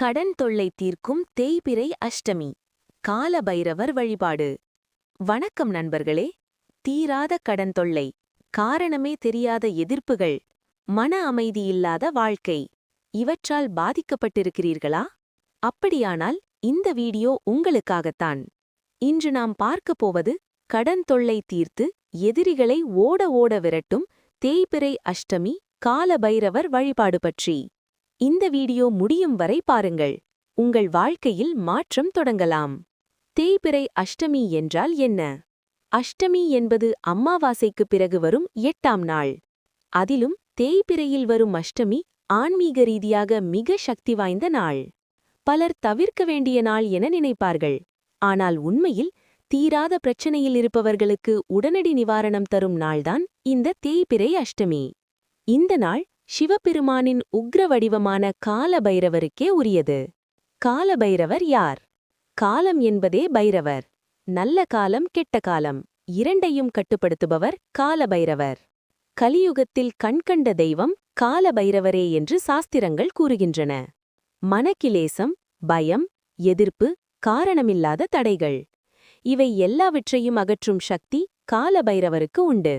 கடன் தொல்லை தீர்க்கும் தேய்பிறை அஷ்டமி. கால பைரவர் வழிபாடு. வணக்கம் நண்பர்களே. தீராத கடன் தொல்லை காரணமே தெரியாத எதிர்ப்புகள் மன அமைதியில்லாத வாழ்க்கை. இவற்றால் பாதிக்கப்பட்டிருக்கிறீர்களா? அப்படியானால் இந்த வீடியோ உங்களுக்காகத்தான். இன்று நாம் பார்க்கப் போவது கடன் தொல்லை தீர்த்து எதிரிகளை ஓட ஓட விரட்டும் தேய்பிரை அஷ்டமி கால பைரவர் வழிபாடு பற்றி. இந்த வீடியோ முடியும் வரை பாருங்கள். உங்கள் வாழ்க்கையில் மாற்றம் தொடங்கலாம். தேய்பிறை அஷ்டமி என்றால் என்ன? அஷ்டமி என்பது அம்மாவாசைக்குப் பிறகு வரும் எட்டாம் நாள். அதிலும் தேய்பிறையில் வரும் அஷ்டமி ஆன்மீக ரீதியாக மிக சக்தி வாய்ந்த நாள். பலர் தவிர்க்க வேண்டிய நாள் என நினைப்பார்கள். ஆனால் உண்மையில் தீராத பிரச்சனையில் இருப்பவர்களுக்கு உடனடி நிவாரணம் தரும் நாள்தான் இந்த தேய்பிறை அஷ்டமி. இந்த நாள் சிவபெருமானின் உக்ர வடிவமான காலபைரவருக்கே உரியது. காலபைரவர் யார்? காலம் என்பதே பைரவர். நல்ல காலம் கெட்ட காலம். இரண்டையும் கட்டுப்படுத்துபவர் காலபைரவர். கலியுகத்தில் கண்கண்ட தெய்வம் காலபைரவரே என்று சாஸ்திரங்கள் கூறுகின்றன. மனக்கிலேசம் பயம் எதிர்ப்பு காரணமில்லாத தடைகள். இவை எல்லாவற்றையும் அகற்றும் சக்தி காலபைரவருக்கு உண்டு.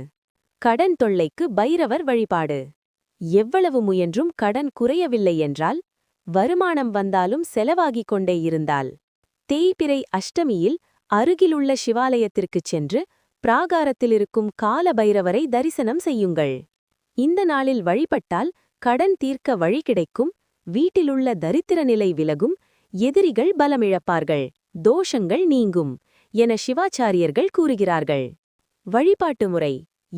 கடன் தொல்லைக்கு பைரவர் வழிபாடு. எவ்வளவு முயன்றும் கடன் குறையவில்லை என்றால் வருமானம் வந்தாலும் செலவாகிக் கொண்டே இருந்தால் தேய்பிறை அஷ்டமியில் அருகிலுள்ள சிவாலயத்திற்குச் சென்று பிராகாரத்திலிருக்கும் காலபைரவரை தரிசனம் செய்யுங்கள். இந்த நாளில் வழிபட்டால் கடன் தீர்க்க வழி கிடைக்கும் வீட்டிலுள்ள தரித்திர நிலை விலகும் எதிரிகள் பலமிழப்பார்கள் தோஷங்கள் நீங்கும் என சிவாச்சாரியர்கள் கூறுகிறார்கள். வழிபாட்டு முறை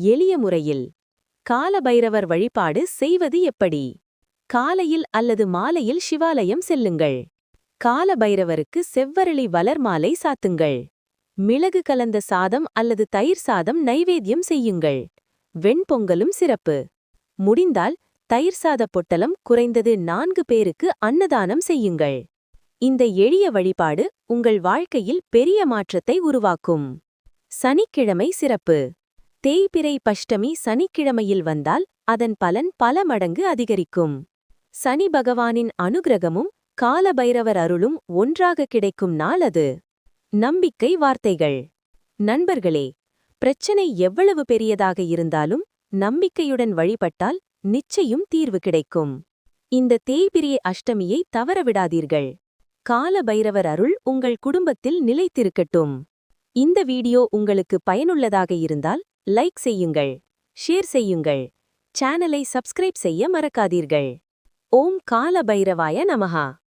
எளிய முறையில் காலபைரவர் வழிபாடு செய்வது எப்படி? காலையில் அல்லது மாலையில் சிவாலயம் செல்லுங்கள். காலபைரவருக்கு செவ்வரளி வளர் மாலை சாத்துங்கள். மிளகு கலந்த சாதம் அல்லது தயிர் சாதம் நைவேத்தியம் செய்யுங்கள். வெண்பொங்கலும் சிறப்பு. முடிந்தால் தயிர் சாத பொட்டலம் குறைந்தது நான்கு பேருக்கு அன்னதானம் செய்யுங்கள். இந்த எளிய வழிபாடு உங்கள் வாழ்க்கையில் பெரிய மாற்றத்தை உருவாக்கும். சனிக்கிழமை சிறப்பு. தேய்பிறை பஷ்டமி சனிக்கிழமையில் வந்தால் அதன் பலன் பல மடங்கு அதிகரிக்கும். சனி பகவானின் அனுகிரகமும் காலபைரவர் அருளும் ஒன்றாக கிடைக்கும் நாள் அது. நம்பிக்கை வார்த்தைகள். நண்பர்களே பிரச்சனை எவ்வளவு பெரியதாக இருந்தாலும் நம்பிக்கையுடன் வழிபட்டால் நிச்சயம் தீர்வு கிடைக்கும். இந்த தேய்பிரிய அஷ்டமியை தவறவிடாதீர்கள். கால பைரவர் அருள் உங்கள் குடும்பத்தில் நிலைத்திருக்கட்டும். இந்த வீடியோ உங்களுக்கு பயனுள்ளதாக இருந்தால் லைக் செய்யுங்கள் ஷேர் செய்யுங்கள் சேனலை சப்ஸ்கிரைப் செய்ய மறக்காதீர்கள். ஓம் கால பைரவாய நமஹா.